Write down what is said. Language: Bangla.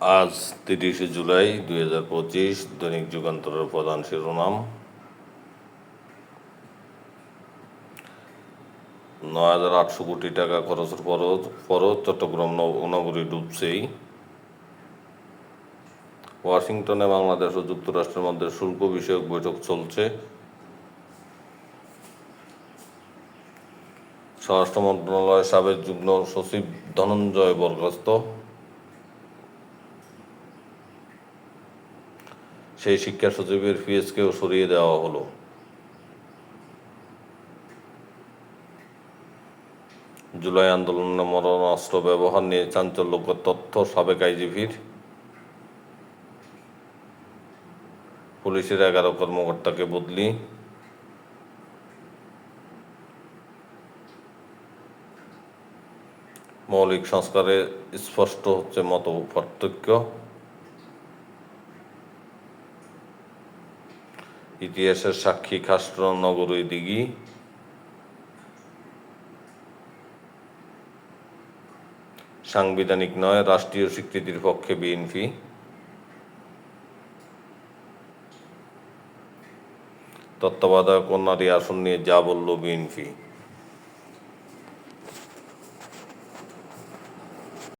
আজ তিরিশে জুলাই দুই হাজার পঁচিশ দৈনিক যুগান্তরের প্রধান শিরোনাম। নয় হাজার আটশো কোটি টাকা খরচের পরও পরও চট্টগ্রাম নগরী ডুবছেই। ওয়াশিংটনে বাংলাদেশ ও যুক্তরাষ্ট্রের মধ্যে শুল্ক বিষয়ক বৈঠক চলছে। স্বরাষ্ট্র মন্ত্রণালয়ের সাবেক যুগ্ম সচিব ধনঞ্জয় বরখাস্ত। সেই শিক্ষা সচিবের পিএসকেও সরিয়ে দেওয়া হলো। জুলাই আন্দোলনে মরণাস্ত্র ব্যবহার নিয়ে চাঞ্চল্যকর তথ্য সাবেক আইজিপির পুলিশের এগারো কর্মকর্তাকে বদলি। মৌলিক সংস্কারে স্পষ্ট হচ্ছে মত পার্থক্য ইতিহাসের সাক্ষী খাস্ট নগরী দিঘি। সাংবিধানিক নয়, রাষ্ট্রীয় স্বীকৃতির পক্ষে বিএনপি। তত্ত্বাবধায়ক নারী আসন নিয়ে যা বলল বিএনপি।